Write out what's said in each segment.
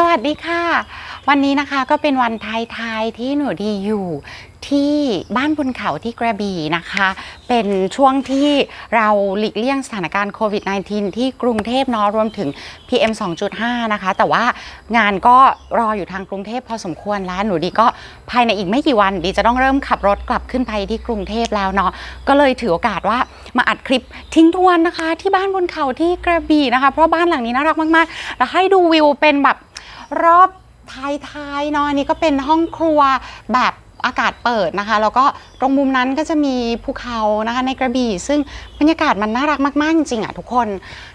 สวัสดีค่ะ วันนี้นะคะก็เป็นวันไท้ายๆที่หนูดีอยู่ที่บ้านบนเขาที่กระบี่นะคะ เป็นช่วงที่เราหลีกเลี่ยงสถานการณ์โควิด -19 ที่กรุงเทพเนาะรวมถึง PM 2.5 นะคะ แต่ว่างานก็รออยู่ทางกรุงเทพพอสมควรแล้ว หนูดีก็ภายในอีกไม่กี่วันดีจะต้องเริ่มขับรถกลับขึ้นไปที่กรุงเทพแล้วเนาะก็เลยถือโอกาสว่ามาอัดคลิปทิ้งทวนนะคะ ที่บ้านบนเขาที่กระบี่นะคะ เพราะบ้านหลังนี้น่ารักมากๆแล้วให้ดูวิวเป็นแบบ รอบท้ายๆเนาะอันนี้ก็เป็นห้องครัวแบบอากาศเปิดนะคะ แล้วก็ตรงมุมนั้นก็จะมีภูเขานะคะในกระบี่ ซึ่งบรรยากาศมันน่ารักมาก ๆ จริงๆอะทุกคน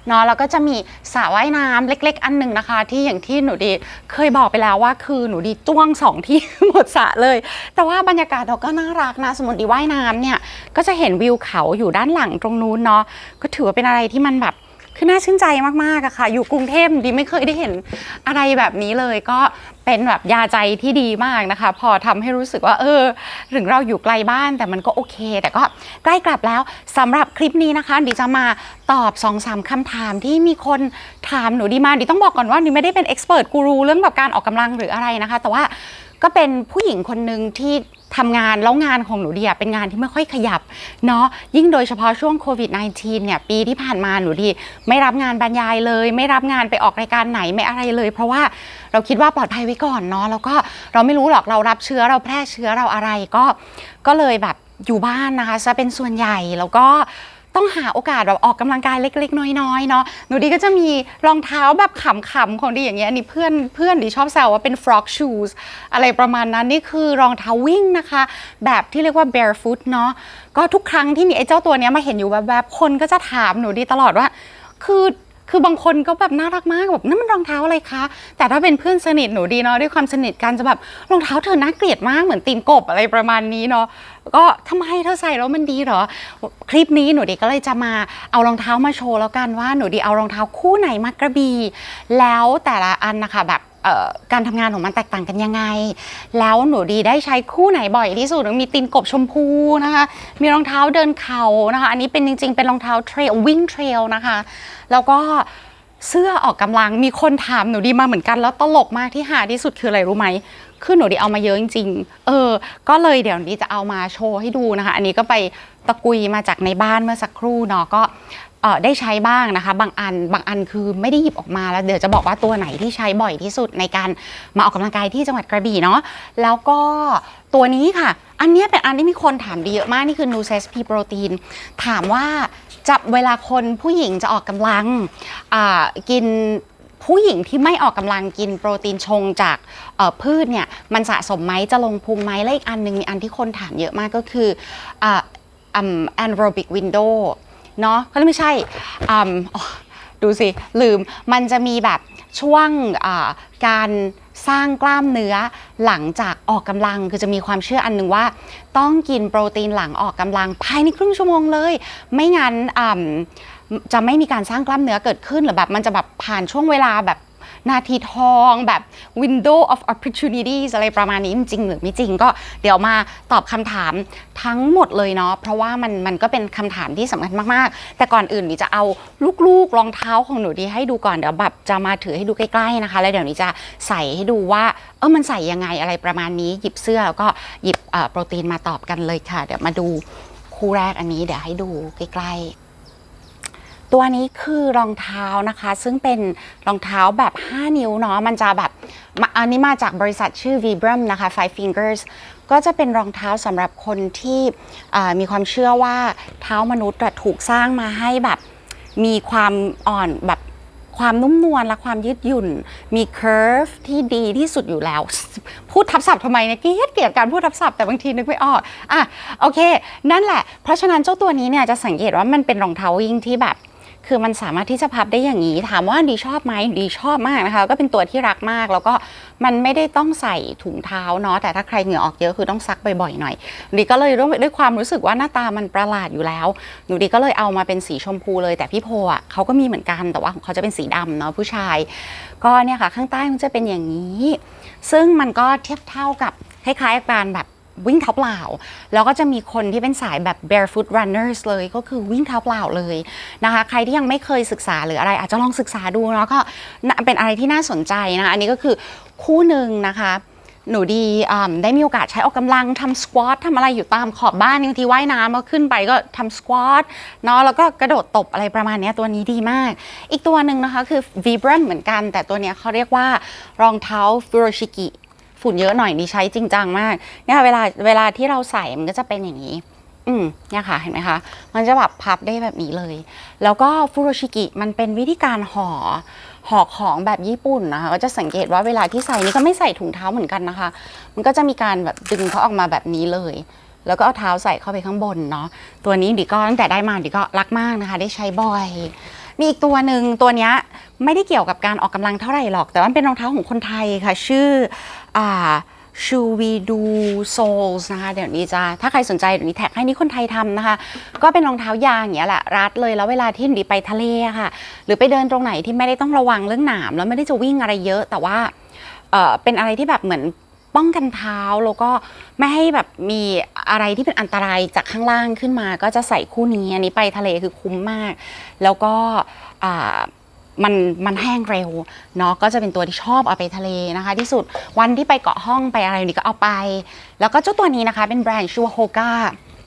เนาะแล้วก็จะมีสระว่ายน้ำเล็ก ๆ อันหนึ่งนะคะ ที่อย่างที่หนูดีเคยบอกไปแล้วว่าคือหนูดีจ้วงสองที่ หมดสระเลย แต่ว่าบรรยากาศเราก็น่ารักนะ สมมติดีว่ายน้ำเนี่ยก็จะเห็นวิวเขาอยู่ด้านหลังตรงนู้นเนาะก็ถือว่าเป็นอะไรที่มันแบบ คือน่าชื่นใจมากๆอะค่ะ อยู่กรุงเทพดีไม่เคยได้เห็นอะไรแบบนี้เลย ก็เป็นแบบยาใจที่ดีมากนะคะ พอทำให้รู้สึกว่า เออ ถึงเราอยู่ไกลบ้านแต่มันก็โอเค แต่ก็ใกล้กลับแล้วสำหรับคลิปนี้นะคะดิจะมาตอบ2อสามคำถามที่มีคนถามหนูดีมาดิต้องบอกก่อนว่าดิไม่ได้เป็นเอ็กซ์เพรสกูรูเรื่องแบบการออกกำลังหรืออะไรนะคะ แต่ว่า ก็เป็นผู้หญิงคนหนึ่งที่ทำงานแล้วงานของหนูดีอะเป็นงานที่ไม่ค่อยขยับเนาะยิ่งโดยเฉพาะช่วงโควิด -19 เนี่ยปีที่ผ่านมาหนูดีไม่รับงานบรรยายเลย ไม่รับงานไปออกรายการไหนไม่อะไรเลย เพราะว่าเราคิดว่าปลอดภัยไว้ก่อนเนาะแล้วก็เราไม่รู้หรอกเรารับเชื้อเราแพร่เชื้อเราอะไรก็ ก็เลยแบบอยู่บ้านนะคะจะเป็นส่วนใหญ่แล้วก็ ต้องหาโอกาสแบบออกกำลังกายเล็กๆ น้อยๆเนาะหนูดีก็จะมีรองเท้าแบบขำๆของดีอย่างเงี้ยอันนี้เพื่อนเพื่อนดีชอบแซวว่าเป็น frog shoes อะไรประมาณนั้นนี่คือรองเท้าวิ่งนะคะ แบบที่เรียกว่า barefoot เนาะก็ทุกครั้งที่มีไอ้เจ้าตัวเนี้ยมาเห็นอยู่แบบๆคนก็จะถามหนูดีตลอดว่า คือ คือบางคนก็แบบน่ารักมากแบบนั่นมันรองเท้าอะไรคะ แต่ถ้าเป็นเพื่อนสนิทหนูดีเนาะด้วยความสนิทกันจะแบบรองเท้าเธอน่าเกลียดมากเหมือนตีนกบอะไรประมาณนี้เนาะก็ทำไมเธอใส่แล้วมันดีเหรอ คลิปนี้หนูดีก็เลยจะมาเอารองเท้ามาโชว์แล้วกันว่าหนูดีเอารองเท้าคู่ไหนมากระบี่แล้วแต่ละอันนะคะแบบ การทำงานของมันแตกต่างกันยังไง แล้วหนูดีได้ใช้คู่ไหนบ่อยที่สุดมีตีนกบชมพูนะคะ มีรองเท้าเดินเขานะคะ อันนี้เป็นจริง ๆ เป็นรองเท้าเทรลวิ่งเทรลนะคะ แล้วก็เสื้อออกกำลังมีคนถามหนูดีมาเหมือนกันแล้วตลกมากที่หาที่สุดคืออะไรรู้ไหมคือหนูดีเอามาเยอะจริงๆ เออ ก็เลยเดี๋ยวดีจะเอามาโชว์ให้ดูนะคะ อันนี้ก็ไปตะกุยมาจากในบ้านเมื่อสักครู่เนาะก็ เอ่อได้ใช้บ้างนะคะ บางอันบางอันคือไม่ได้หยิบออกมาแล้วเดี๋ยวจะบอกว่าตัวไหนที่ใช้บ่อยที่สุดในการมาออกกำลังกายที่จังหวัดกระบี่เนาะแล้วก็ตัวนี้ค่ะ อันเนี้ยเป็นอันที่มีคนถามดีเยอะมาก นี่คือ n u c e s P Protein ถามว่าจะเวลาคนผู้หญิงจะออกกำลังอ่ากินผู้หญิงที่ไม่ออกกำลังกินโปรตีนชงจากเอ่อพืชเนี่ยมันสะสมไหมจะลงพุงไหมและอีกอันหนึ่งมีอันที่คนถามเยอะมากก็คืออ่าอืม anaerobic window เนาะก็ไม่ใช่อืมดูสิ ลืมมันจะมีแบบช่วงการสร้างกล้ามเนื้อหลังจากออกกำลังคือจะมีความเชื่ออันหนึ่งว่า ต้องกินโปรตีนหลังออกกำลังภายในครึ่งชั่วโมงเลย ไม่งั้นจะไม่มีการสร้างกล้ามเนื้อเกิดขึ้นหรือแบบมันจะแบบผ่านช่วงเวลาแบบ นาทีทองแบบ window of opportunities อะไรประมาณนี้จริงหรือไม่จริงก็เดี๋ยวมาตอบคำถามทั้งหมดเลยเนาะเพราะว่ามันมันก็เป็นคำถามที่สำคัญมากๆ แต่ก่อนอื่นนี่จะเอาลูกๆรองเท้าของหนูดีให้ดูก่อนเดี๋ยวแบบจะมาถือให้ดูใกล้ๆนะคะ แล้วเดี๋ยวนี้จะใส่ให้ดูว่าเออมันใส่ยังไงอะไรประมาณนี้ หยิบเสื้อแล้วก็หยิบโปรตีนมาตอบกันเลยค่ะ เดี๋ยวมาดูคู่แรกอันนี้เดี๋ยวให้ดูใกล้ๆ ตัวนี้คือรองเท้านะคะ ซึ่งเป็นรองเท้าแบบ 5 นิ้วเนาะมันจะแบบอันนี้มาจากบริษัทชื่อ Vibram นะคะ Five Fingers ก็จะเป็นรองเท้าสำหรับคนที่มีความเชื่อว่าเท้ามนุษย์ถูกสร้างมาให้แบบมีความอ่อนแบบความนุ่มนวลและความยืดหยุ่น มี curve ที่ดีที่สุดอยู่แล้ว พูดทับศัพท์ทำไมเนี่ยเกลียดเกลียดการพูดทับศัพท์แต่บางทีนึกไม่ออกอะโอเค นั่นแหละ เพราะฉะนั้นเจ้าตัวนี้เนี่ยจะสังเกตว่ามันเป็นรองเท้าวิ่งที่แบบ คือมันสามารถที่จะพับได้อย่างนี้ ถามว่าดีชอบไหมดีชอบมากนะคะ ก็เป็นตัวที่รักมาก แล้วก็มันไม่ได้ต้องใส่ถุงเท้าเนาะแต่ถ้าใครเหงื่อออกเยอะคือต้องซักบ่อยๆหน่อยดีก็เลยด้วยด้วยความรู้สึกว่าหน้าตามันประหลาดอยู่แล้ว หนูดีก็เลยเอามาเป็นสีชมพูเลยแต่พี่โพอะเขาก็มีเหมือนกันแต่ว่าของเขาจะเป็นสีดำเนาะผู้ชาย ก็เนี่ยค่ะข้างใต้มันจะเป็นอย่างนี้ ซึ่งมันก็เทียบเท่ากับคล้ายๆกับการแบบ วิ่งเท้าเปล่า แล้วก็จะมีคนที่เป็นสายแบบ barefoot runners เลยก็คือวิ่งเท้าเปล่าเลยนะคะ ใครที่ยังไม่เคยศึกษาหรืออะไร อาจจะลองศึกษาดูเนาะก็เป็นอะไรที่น่าสนใจนะคะอันนี้ก็คือคู่หนึ่งนะคะหนูดีได้มีโอกาสใช้ออกกำลังทำสควอตทำอะไรอยู่ตามขอบบ้านบางทีว่ายน้ำก็ขึ้นไปก็ทำสควอตเนาะแล้วก็กระโดดตบอะไรประมาณนี้ตัวนี้ดีมาก อีกตัวหนึ่งนะคะคือ Vibram เหมือนกัน แต่ตัวเนี้ยเขาเรียกว่ารองเท้าฟูโรชิกิ ฝุ่นเยอะหน่อยดีใช้จริงจังมากเนี่ยเวลาเวลาที่เราใส่มันก็จะเป็นอย่างนี้ อืมเนี่ยค่ะเห็นไหมคะมันจะแบบพับได้แบบนี้เลย แล้วก็ฟูโรชิกิมันเป็นวิธีการห่อห่อของแบบญี่ปุ่นนะคะก็จะสังเกตว่าเวลาที่ใส่นี่ก็ไม่ใส่ถุงเท้าเหมือนกันนะคะ มันก็จะมีการแบบดึงเขาออกมาแบบนี้เลย แล้วก็เอาเท้าใส่เข้าไปข้างบนเนาะตัวนี้ดิก็ตั้งแต่ได้มาดิก็รักมากนะคะ ได้ใช้บ่อย มีอีกตัวหนึ่งตัวเนี้ย ไม่ได้เกี่ยวกับการออกกำลังเท่าไหร่หรอก แต่ว่ามันเป็นรองเท้าของคนไทยค่ะ ชื่ออ่าชูวีดูโซลส์นะคะ เดี๋ยวนี้จะถ้าใครสนใจเดี๋ยวนี้แท็กให้นี่คนไทยทำนะคะ ก็เป็นรองเท้ายางอย่างเงี้ยแหละ รัดเลยแล้วเวลาที่หนูดีไปทะเลค่ะ หรือไปเดินตรงไหนที่ไม่ได้ต้องระวังเรื่องหนามแล้วไม่ได้จะวิ่งอะไรเยอะ แต่ว่าเออเป็นอะไรที่แบบเหมือนป้องกันเท้าแล้วก็ไม่ให้แบบมีอะไรที่เป็นอันตรายจากข้างล่างขึ้นมา ก็จะใส่คู่นี้อันนี้ไปทะเลคือคุ้มมาก แล้วก็อ่า มันมันแห้งเร็วเนาะก็จะเป็นตัวที่ชอบเอาไปทะเลนะคะ ที่สุดวันที่ไปเกาะห้องไปอะไรนี่ก็เอาไป แล้วก็เจ้าตัวนี้นะคะเป็นแบรนด์ชื่อว่าโฮกา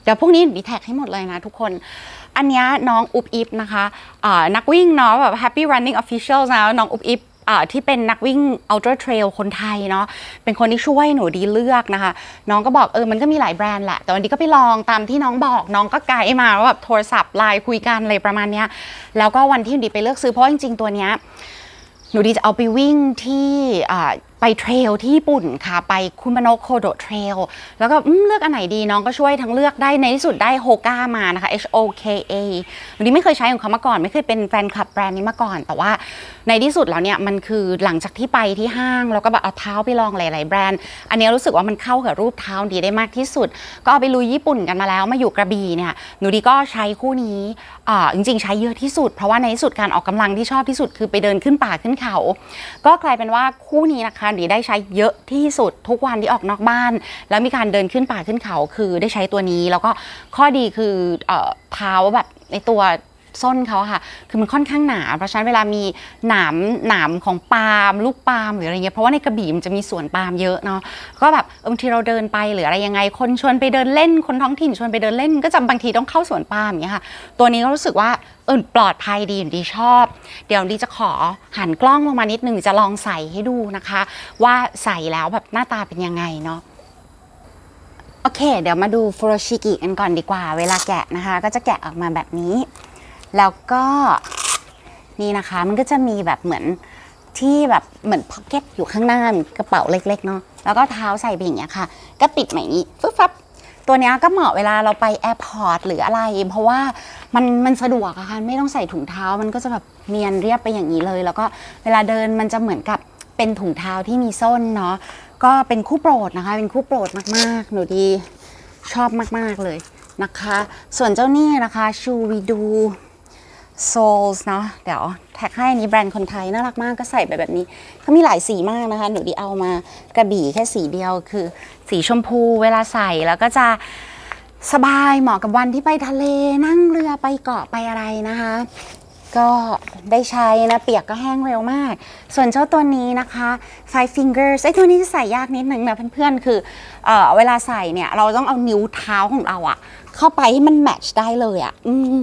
เดี๋ยวพวกนี้ดีแท็กให้หมดเลยนะทุกคน อันนี้น้องอุบอิบนะคะอ่านักวิ่งเนาะแบบ Happy Running Official นะน้องอุบอิบ อ่าที่เป็นนักวิ่งอัลตร้าเทรลคนไทยเนาะเป็นคนที่ช่วยหนูดีเลือกนะคะ น้องก็บอกเออมันก็มีหลายแบรนด์แหละ แต่วันนี้ก็ไปลองตามที่น้องบอกน้องก็ไกด์มาว่าแบบโทรศัพท์ไลน์คุยกันอะไรประมาณเนี้ยแล้วก็วันที่หนูดีไปเลือกซื้อเพราะจริงๆตัวเนี้ยหนูดีจะเอาไปวิ่งที่อ่า ไปเทรลที่ญี่ปุ่นค่ะ ไปคุมาโนะโคโดเทรลแล้วก็อืมเลือกอันไหนดีน้องก็ช่วยทั้งเลือกได้ในที่สุดได้โฮก้ามานะคะ H O K A หนูดีไม่เคยใช้ของเขามาก่อน ไม่เคยเป็นแฟนคลับแบรนด์นี้มาก่อน แต่ว่าในที่สุดแล้วเนี่ยมันคือหลังจากที่ไปที่ห้าง แล้วก็แบบเอาเท้าไปลองหลาย ๆ แบรนด์ อันนี้รู้สึกว่ามันเข้ากับรูปเท้าดีได้มากที่สุด ก็เอาไปลุยญี่ปุ่นกันมาแล้วมาอยู่กระบี่เนี่ยหนูดีก็ใช้คู่นี้อ่าจริง ๆ ใช้เยอะที่สุด เพราะว่าในที่สุดการออกกำลังที่ชอบที่สุดคือไปเดินขึ้นป่าขึ้นเขา ก็กลายเป็นว่าคู่นี้นะคะดีได้ใช้เยอะที่สุดทุกวันที่ออกนอกบ้าน แล้วมีการเดินขึ้นป่าขึ้นเขาคือได้ใช้ตัวนี้ แล้วก็ข้อดีคือเท้าแบบในตัว ส้นเขาค่ะ คือมันค่อนข้างหนา เพราะฉะนั้นเวลามีหนามหนามของปาล์มลูกปาล์มหรืออะไรเงี้ยเพราะว่าในกระบี่มันจะมีสวนปาล์มเยอะเนาะก็แบบบางทีเราเดินไปหรืออะไรยังไง คนชวนไปเดินเล่นคนท้องถิ่นชวนไปเดินเล่น ก็จะบางทีต้องเข้าสวนปาล์มอย่างเงี้ยค่ะ ตัวนี้ก็รู้สึกว่าเออปลอดภัยดีดีชอบ เดี๋ยวดีจะขอหันกล้องลงมานิดนึงจะลองใส่ให้ดูนะคะ ว่าใส่แล้วแบบหน้าตาเป็นยังไงเนาะโอเค เดี๋ยวมาดูฟูโรชิกิกันก่อนดีกว่า เวลาแกะนะคะ ก็จะแกะออกมาแบบนี้ แล้วก็นี่นะคะมันก็จะมีแบบเหมือนที่แบบเหมือนพ็อกเก็ตอยู่ข้างหน้ามือนกระเป๋าเล็กๆเนาะแล้วก็เท้าใส่ไปอย่างเงี้ยค่ะ ก็ปิดใหม่นี้ฟึบฟับตัวนี้ก็เหมาะเวลาเราไปแอร์พอร์ตหรืออะไร เพราะว่ามันมันสะดวกอะค่ะไม่ต้องใส่ถุงเท้ามันก็จะแบบเนียนเรียบไปอย่างนี้เลย แล้วก็เวลาเดินมันจะเหมือนกับเป็นถุงเท้าที่มีส้นเนาะก็เป็นคู่โปรดนะคะ เป็นคู่โปรดมากๆ หนูดีชอบมากๆเลยนะคะ ส่วนเจ้านี่นะคะชูวีดู Souls เนาะเดี๋ยวแท็กให้อันนี้แบรนด์คนไทย น่ารักมากก็ใส่ไปแบบนี้เขามีหลายสีมากนะคะ หนูดีเอามากระบี่แค่สีเดียวคือ สีชมพูเวลาใส่แล้วก็จะสบายเหมาะกับวันที่ไปทะเลนั่งเรือไปเกาะไปอะไรนะคะ ก็ได้ใช้นะ เปียกก็แห้งเร็วมาก ส่วนเจ้าตัวนี้นะคะ Five Fingers ไอ้ตัวนี้จะใส่ยากนิดนึงนะเพื่อนๆ คือเออเวลาใส่เนี่ย เราต้องเอานิ้วเท้าของเราอะเข้าไปให้มันแมทช์ได้เลยอะอืม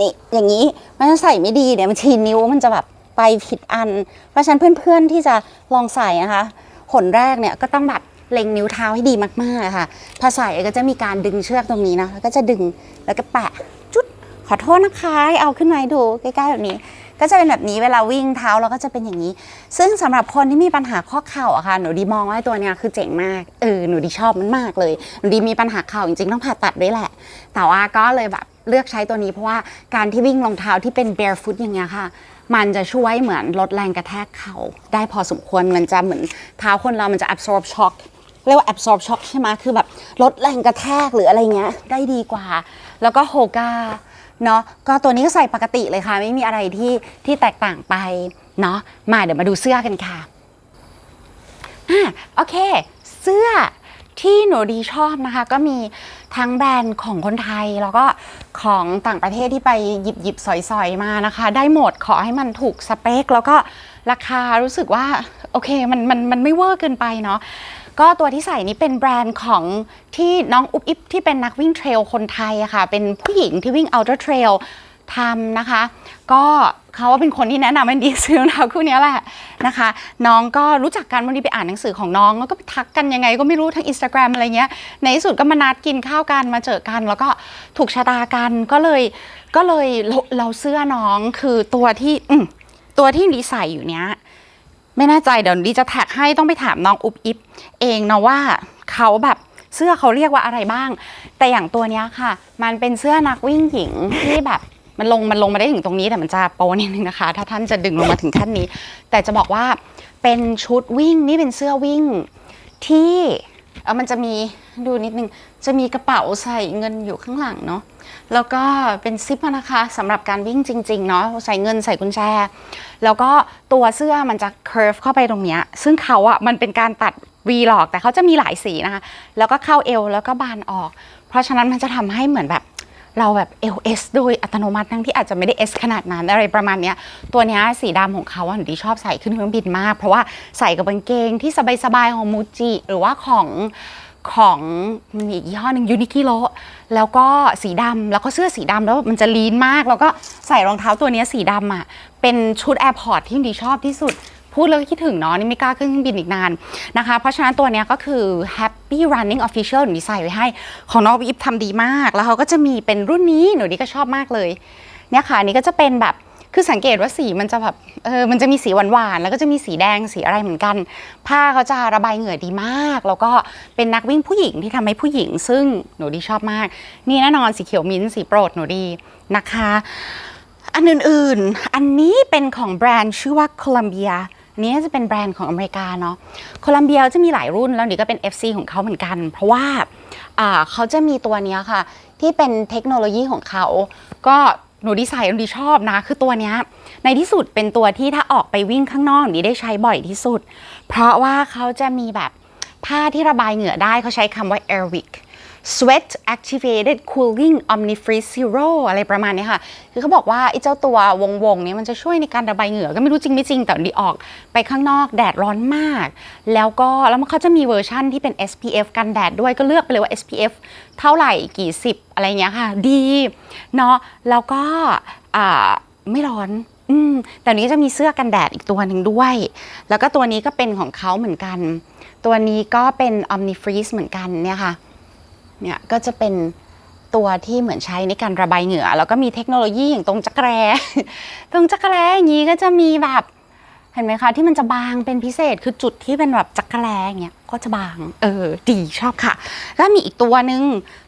นี่อย่างนี้มันจะใส่ไม่ดีเนี่ยบางทีนิ้วมันจะแบบไปผิดอัน เพราะฉะนั้นเพื่อนๆที่จะลองใส่นะคะหนแรกเนี่ยก็ต้องแบบเล็งนิ้วเท้าให้ดีมากๆค่ะพอใส่ก็จะมีการดึงเชือกตรงนี้นะแล้วก็จะดึงแล้วก็แปะจุดขอโทษนะคะเอาขึ้นมาดูใกล้ๆแบบนี้ ก็จะเป็นแบบนี้เวลาวิ่งเท้าเราก็จะเป็นอย่างนี้ ซึ่งสำหรับคนที่มีปัญหาข้อเข่าอะค่ะหนูดีมองว่าตัวเนี้ยคือเจ๋งมากเออหนูดีชอบมันมากเลยหนูดีมีปัญหาเข่าจริงๆต้องผ่าตัดด้วยแหละ แต่ว่าก็เลยแบบ เลือกใช้ตัวนี้เพราะว่าการที่วิ่งรองเท้าที่เป็น barefoot อย่างเงี้ยค่ะ มันจะช่วยเหมือนลดแรงกระแทกเข่าได้พอสมควรมันจะเหมือนเท้าคนเรามันจะ absorb shock เรียกว่า absorb shock ใช่ไหมคือแบบลดแรงกระแทกหรืออะไรเงี้ยได้ดีกว่า แล้วก็โฮกาเนาะก็ตัวนี้ก็ใส่ปกติเลยค่ะ ไม่มีอะไรที่ที่แตกต่างไปเนาะมาเดี๋ยวมาดูเสื้อกันค่ะอะโอเค เสื้อที่หนูดีชอบนะคะ ก็มีทั้งแบรนด์ของคนไทย แล้วก็ ของต่างประเทศที่ไปหยิบหยิบสอยๆมานะคะ ได้หมดขอให้มันถูกสเปค แล้วก็ราคารู้สึกว่าโอเคมันมันมันไม่เวอร์เกินไปเนาะก็ตัวที่ใส่นี้เป็นแบรนด์ของที่น้องอุบอิบที่เป็นนักวิ่งเทรลคนไทยอะค่ะ เป็นผู้หญิงที่วิ่งอัลตร้าเทรลทำนะคะ ก็ เขาว่าเป็นคนที่แนะนำให้ดีซื้อรองเท้าคู่เนี้ยแหละนะคะ น้องก็รู้จักกันวันนี้ไปอ่านหนังสือของน้อง แล้วก็ไปทักกันยังไงก็ไม่รู้ทั้ง Instagram อะไรเงี้ย ในที่สุดก็มานัดกินข้าวกันมาเจอกัน แล้วก็ถูกชะตากันก็เลยก็เลยเราเราเสื้อน้องคือตัวที่อืมตัวที่ดีใส่อยู่เนี้ย ไม่แน่ใจเดี๋ยวดีจะแท็กให้ต้องไปถามน้องอุบอิบเองนะว่าเขาแบบเสื้อเขาเรียกว่าอะไรบ้าง แต่อย่างตัวเนี้ยค่ะ มันเป็นเสื้อนักวิ่งหญิงที่แบบ มันลงมันลงมาได้ถึงตรงนี้แต่มันจะโปนิดนึงนะคะ ถ้าท่านจะดึงลงมาถึงขั้นนี้ แต่จะบอกว่าเป็นชุดวิ่งนี่เป็นเสื้อวิ่งที่เออมันจะมีดูนิดนึงจะมีกระเป๋าใส่เงินอยู่ข้างหลังเนาะแล้วก็เป็นซิปนะคะสำหรับการวิ่งจริงๆเนาะใส่เงินใส่กุญแจ แล้วก็ตัวเสื้อมันจะ curve เข้าไปตรงเนี้ยซึ่งเขาอะมันเป็นการตัด V หลอกแต่เขาจะมีหลายสีนะคะ แล้วก็เข้าเอวแล้วก็บานออก เพราะฉะนั้นมันจะทำให้เหมือนแบบ เราแบบ LS โดยอัตโนมัติทั้งที่อาจจะไม่ได้ S ขนาดนั้นอะไรประมาณเนี้ยตัวเนี้ยสีดำของเขาอะหนูดีชอบใส่ขึ้นเครื่องบินมาก เพราะว่าใส่กับกางเกงที่สบายๆของมูจิหรือว่าของของมีอีกยี่ห้อหนึ่งยูนิคิโลแล้วก็สีดำแล้วก็เสื้อสีดำแล้วมันจะลีนมาก แล้วก็ใส่รองเท้าตัวเนี้ยสีดำอะเป็นชุดแอร์พอร์ตที่ดีชอบที่สุด พูดแล้วก็คิดถึงเนาะนี่ไม่กล้าขึ้นเครื่องบินอีกนานนะคะ เพราะฉะนั้นตัวเนี้ยก็คือ Happy Running Official หนูดีใส่ไว้ให้ ของน้องวิฟทำดีมาก แล้วเขาก็จะมีเป็นรุ่นนี้หนูดีก็ชอบมากเลยเนี่ยค่ะอันนี้ก็จะเป็นแบบคือสังเกตว่าสีมันจะแบบเออมันจะมีสีหวานๆแล้วก็จะมีสีแดงสีอะไรเหมือนกัน ผ้าเขาจะระบายเหงื่อดีมาก แล้วก็เป็นนักวิ่งผู้หญิงที่ทำให้ผู้หญิง ซึ่งหนูดีชอบมาก นี่แน่นอนสีเขียวมิ้นท์สีโปรดหนูดีนะคะ อันอื่นๆ อันนี้เป็นของแบรนด์ชื่อว่าโคลัมเบียอั นี้จะเป็นแบรนด์ของอเมริกาเนาะโคลัมเบียจะมีหลายรุ่นแล้วนี่ก็เป็น FC ของเขาเหมือนกัน เพราะว่าเขาจะมีตัวนี้ค่ะ ที่เป็นเทคโนโลยีของเขา ก็หนูดีไซน์หนูดีชอบนะ คือตัวนี้ในที่สุดเป็นตัวที่ถ้าออกไปวิ่งข้างนอกหนูได้ใช้บ่อยที่สุด เพราะว่าเขาจะมีแบบผ้าที่ระบายเหงื่อได้เขาใช้คำว่า Airwick Sweat Activated Cooling Omnifreeze Zero อะไรประมาณนี้ค่ะ คือเขาบอกว่าไอ้เจ้าตัววงวงๆนี้มันจะช่วยในการระบายเหงื่อ ก็ไม่รู้จริงไม่จริง แต่ดีออกไปข้างนอกแดดร้อนมาก แล้วก็แล้วมันเขาจะมีเวอร์ชั่นที่เป็น SPF กันแดดด้วยก็เลือกไปเลยว่า SPF เท่าไหร่กี่สิบอะไรเงี้ยค่ะ ดีเนาะแล้วก็ไม่ร้อนอืมแต่นี้จะมีเสื้อกันแดดอีกตัวหนึ่งด้วย แล้วก็ตัวนี้ก็เป็นของเขาเหมือนกัน ตัวนี้ก็เป็น Omnifreeze เหมือนกันเนี่ยค่ะ เนี่ยก็จะเป็นตัวที่เหมือนใช้ในการระบายเหงื่อ แล้วก็มีเทคโนโลยีอย่างตรงจักรแร้ตรงจักรแร้อย่างนี้ก็จะมีแบบเห็นไหมคะที่มันจะบางเป็นพิเศษคือจุดที่เป็นแบบจักรแร้อย่างเงี้ยก็จะบางเออดีชอบค่ะ แล้วมีอีกตัวหนึ่ง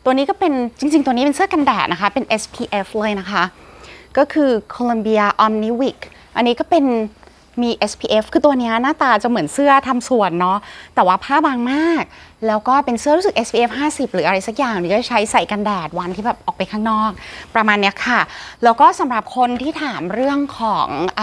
ตัวนี้ก็เป็นจริง ๆ ตัวนี้เป็นเสื้อกันแดดนะคะ เป็น SPF เลยนะคะ ก็คือ Columbia Omniwick อันนี้ก็เป็น มี SPF คือตัวนี้หน้าตาจะเหมือนเสื้อทำสวนเนาะแต่ว่าผ้าบางมาก แล้วก็เป็นเสื้อรู้สึก SPF 50 หรืออะไรสักอย่างนี่ก็ใช้ใส่กันแดดวันที่แบบออกไปข้างนอก ประมาณเนี้ยค่ะ แล้วก็สำหรับคนที่ถามเรื่องของอ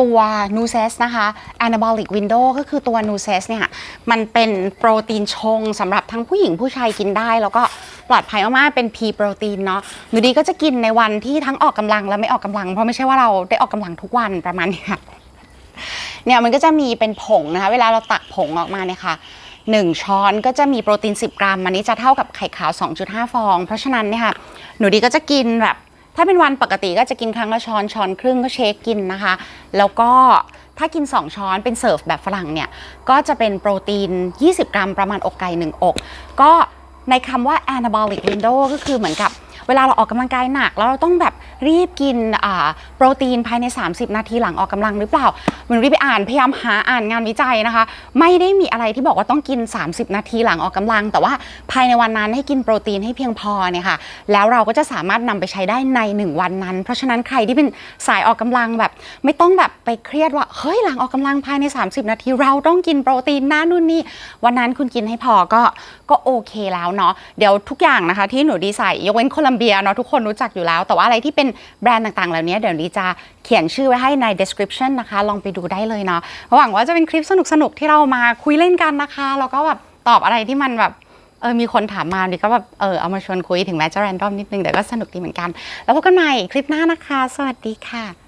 ตัว n u c e s นะคะ anabolic window ก็คือตัว n u c e s เนี่ยมันเป็นโปรตีนชงสำหรับทั้งผู้หญิงผู้ชายกินได้ แล้วก็ปลอดภัยมากๆเป็น P โปรตีนเนาะหนูดีก็จะกินในวันที่ทั้งออกกำลังและไม่ออกกำลัง เพราะไม่ใช่ว่าเราได้ออกกำลังทุกวันประมาณนี้เนี่ยมันก็จะมีเป็นผงนะคะ เวลาเราตักผงออกมาเนี่ยค่ะหนึ่งช้อนก็จะมีโปรตีน 10 กรัม อันนี้จะเท่ากับไข่ขาว 2.5 ฟอง เพราะฉะนั้นเนี่ยค่ะ หนูดีก็จะกินแบบ ถ้าเป็นวันปกติก็จะกินครั้งละช้อนช้อนครึ่งก็เชคกินนะคะ แล้วก็ถ้ากิน 2 ช้อนเป็นเสิร์ฟแบบฝรั่งเนี่ย ก็จะเป็นโปรตีน 20 กรัมประมาณอกไก่1อก ก็ในคำว่า anabolic window ก็คือเหมือนกับ เวลาเราออกกำลังกายหนักแล้วเราต้องแบบรีบกินโปรตีนภายใน 30 นาทีหลังออกกำลังหรือเปล่าเหมันรีบไปอ่านพยายามหาอ่านงานวิจัยนะคะ ไม่ได้มีอะไรที่บอกว่าต้องกิน 30 นาทีหลังออกกำลัง แต่ว่าภายในวันนั้นให้กินโปรตีนให้เพียงพอเนี่ยค่ะแล้วเราก็จะสามารถนำไปใช้ได้ใน 1 วันนั้น เพราะฉะนั้นใครที่เป็นสายออกกำลังแบบ ไม่ต้องแบบไปเครียดว่าเฮ้ยหลังออกกำลังภายใน 30 นาทีเราต้องกินโปรตีนนะนู่นนี่วันนั้นคุณกินให้พอก็ก็โอเคแล้วเนาะเดี๋ยวทุกอย่างนะคะที่หนูดีใส่ยกเว้นโคลัมเบียเนาะทุกคนรู้จักอยู่แล้ว แต่ว่าอะไรที่เป็นแบรนด์ต่างๆ เหล่านี้เดี๋ยวนี้จะเขียนชื่อไว้ให้ใน description นะคะ ลองไปดูได้เลยเนาะหวังว่าจะเป็นคลิปสนุกๆที่เรามาคุยเล่นกันนะคะ แล้วก็แบบตอบอะไรที่มันแบบเออมีคนถามมาดิก็แบบเออเอามาชวนคุยถึงแม้จะแรนดอมนิดนึงแต่ก็สนุกดีเหมือนกัน แล้วพบกันใหม่คลิปหน้านะคะ สวัสดีค่ะ